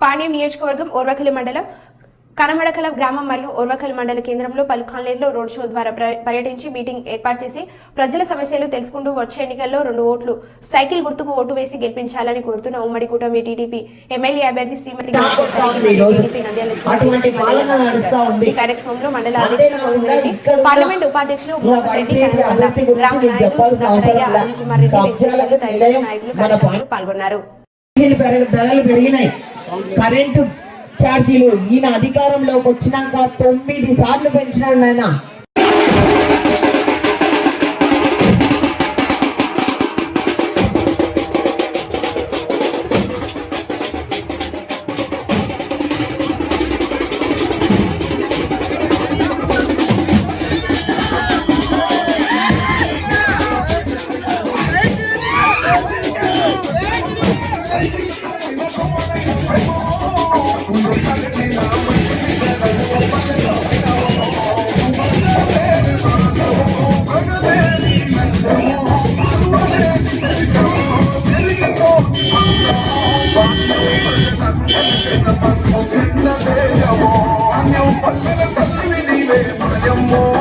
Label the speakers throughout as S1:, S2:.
S1: పాణ్యం నియోజకవర్గం ఓర్వకలి మండలం కనమడకల గ్రామం మరియు ఓర్వకలి మండల కేంద్రంలో పలు కాలనీల్లో రోడ్ షో ద్వారా ప్ర- పర్యటించి మీటింగ్ ఏర్పాటు చేసి ప్రజల సమస్యలు తెలుసుకుంటూ వచ్చే ఎన్నికల్లో రెండు ఓట్లు సైకిల్ గుర్తుకు ఓటు వేసి గెలిపించాలని కోరుతున్న ఉమ్మడి కూటమి టీడీపీ ఎమ్మెల్యే అభ్యర్థి శ్రీమతి. ఈ కార్యక్రమంలో మండల అధ్యక్షులు గోవిందరెడ్డి పార్లమెంట్ ఉపాధ్యక్షులు రెడ్డి గ్రామ నాయకులు సుధాకరయ్య అనిల్ కుమార్ రెడ్డి వెంకటేశ్వర్లు తదితర నాయకులు కార్యకర్తలు పాల్గొన్నారు.
S2: కరెంటు ఛార్జీలు ఈయన అధికారంలోకి వచ్చినాక తొమ్మిది సార్లు పెంచినాడు నాయన. జీవోలు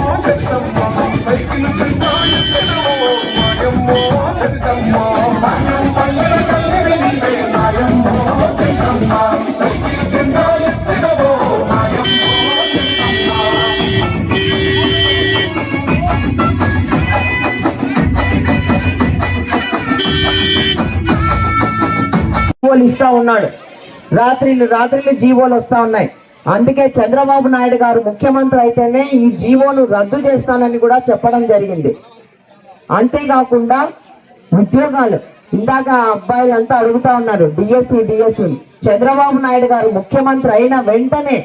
S2: ఇస్తా ఉన్నాడు. రాత్రిలు రాత్రిలు జీవోలు వస్తా ఉన్నాయి. అందుకే చంద్రబాబు నాయుడు గారు ముఖ్యమంత్రి అయితేనే ఈ జీవోను రద్దు చేస్తానని కూడా చెప్పడం జరిగింది. అంతేకాకుండా ఉద్యోగాలు. ఇందాక అబ్బాయిలంతా అడుగుతా ఉన్నారు డిఎస్సి డిఎస్సి చంద్రబాబు నాయుడు గారు ముఖ్యమంత్రి అయిన వెంటనే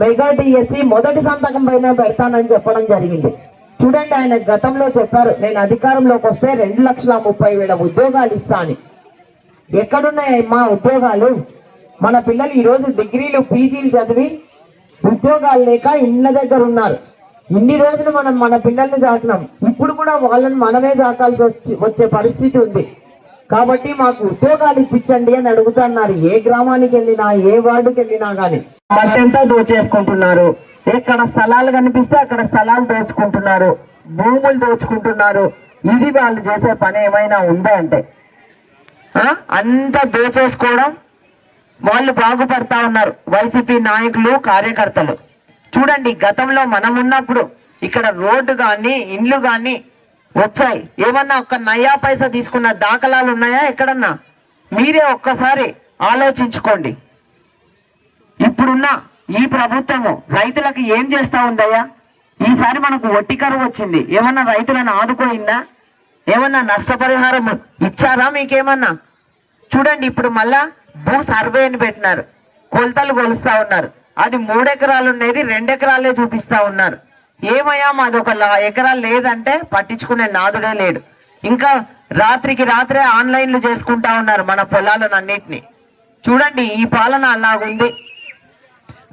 S2: మెగా డిఎస్సి మొదటి సంతకం పైన పెడతానని చెప్పడం జరిగింది. చూడండి ఆయన గతంలో చెప్పారు నేను అధికారంలోకి వస్తే రెండు లక్షల ముప్పై వేల ఉద్యోగాలు ఇస్తాను అని. ఎక్కడున్నాయి మా ఉద్యోగాలు? మన పిల్లలు ఈ రోజు డిగ్రీలు పీజీలు చదివి ఉద్యోగాలు లేక ఇళ్ళ దగ్గర ఉన్నారు. ఇన్ని రోజులు మనం మన పిల్లల్ని చాకినాం ఇప్పుడు కూడా వాళ్ళని మనమే చాకాల్సి వచ్చి- వచ్చే పరిస్థితి ఉంది. కాబట్టి మాకు ఉద్యోగాలు ఇప్పించండి అని అడుగుతున్నారు. ఏ గ్రామానికి వెళ్ళినా ఏ వార్డుకి వెళ్ళినా కానీ మట్టెంతో దోచేసుకుంటున్నారు ఎక్కడ స్థలాలు కనిపిస్తే అక్కడ స్థలాలు దోచుకుంటున్నారు. భూములు దోచుకుంటున్నారు. ఇది వాళ్ళు చేసే పని ఏమైనా ఉందా అంటే అంతా దోచేసుకోవడం వాళ్ళు బాగుపడతా ఉన్నారు. వైసీపీ నాయకులు కార్యకర్తలు. చూడండి గతంలో మనం ఉన్నప్పుడు ఇక్కడ రోడ్డు కానీ ఇండ్లు కానీ వచ్చాయి. ఏమన్నా ఒక్క నయా పైసా తీసుకున్న దాఖలాలు ఉన్నాయా ఎక్కడన్నా? మీరే ఒక్కసారి ఆలోచించుకోండి. ఇప్పుడున్న ఈ ప్రభుత్వము రైతులకు ఏం చేస్తా ఉందయ్యా? ఈసారి మనకు వట్టి కరువు వచ్చింది. ఏమన్నా రైతులను ఆదుకోయిందా? ఏమన్నా నష్టపరిహారం ఇచ్చారా మీకేమన్నా? చూడండి ఇప్పుడు మళ్ళా భూ సర్వే అని పెట్టినారు. కొలతలు కొలుస్తా ఉన్నారు. అది మూడెకరాలు ఉండేది రెండెకరాలే చూపిస్తా ఉన్నారు. ఏమయ్యా మాది ఒక ఎకరాలు లేదంటే పట్టించుకునే నాదుడే లేడు. ఇంకా రాత్రికి రాత్రే ఆన్లైన్లు చేసుకుంటా ఉన్నారు మన పొలాలను అన్నిటిని చూడండి ఈ పాలన అలాగుంది.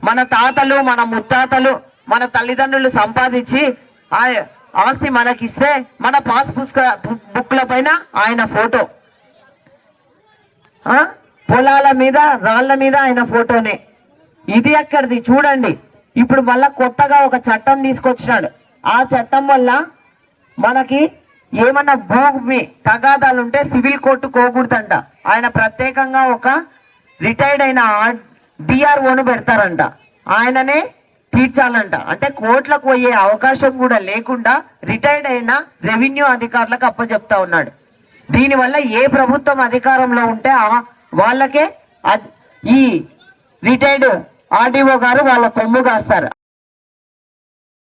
S2: మన తాతలు మన ముత్తాతలు మన తల్లిదండ్రులు సంపాదించి ఆ ఆస్తి మనకిస్తే మన పాస్ పుస్తక బుక్ల పైన ఆయన ఫోటో. పొలాల మీద రాళ్ళ మీద ఆయన ఫోటోనే. ఇది ఎక్కడిది? చూడండి. ఇప్పుడు మళ్ళా కొత్తగా ఒక చట్టం తీసుకొచ్చినాడు. ఆ చట్టం వల్ల మనకి ఏమన్నా భూమి తగాదాలు ఉంటే సివిల్ కోర్టు కోకూడదంట. ఆయన ప్రత్యేకంగా ఒక రిటైర్డ్ అయిన డిఆర్ఓను పెడతారంట. ఆయననే తీర్చాలంట. అంటే కోట్లకు పోయే అవకాశం కూడా లేకుండా రిటైర్డ్ అయిన రెవెన్యూ అధికారులకు అప్పచెప్తా ఉన్నాడు. దీనివల్ల ఏ ప్రభుత్వం అధికారంలో ఉంటే ఆ- వాళ్ళకే ఈ రిటైర్డ్ ఆర్డీఓ గారు వాళ్ళ కొమ్ము కాస్తారు.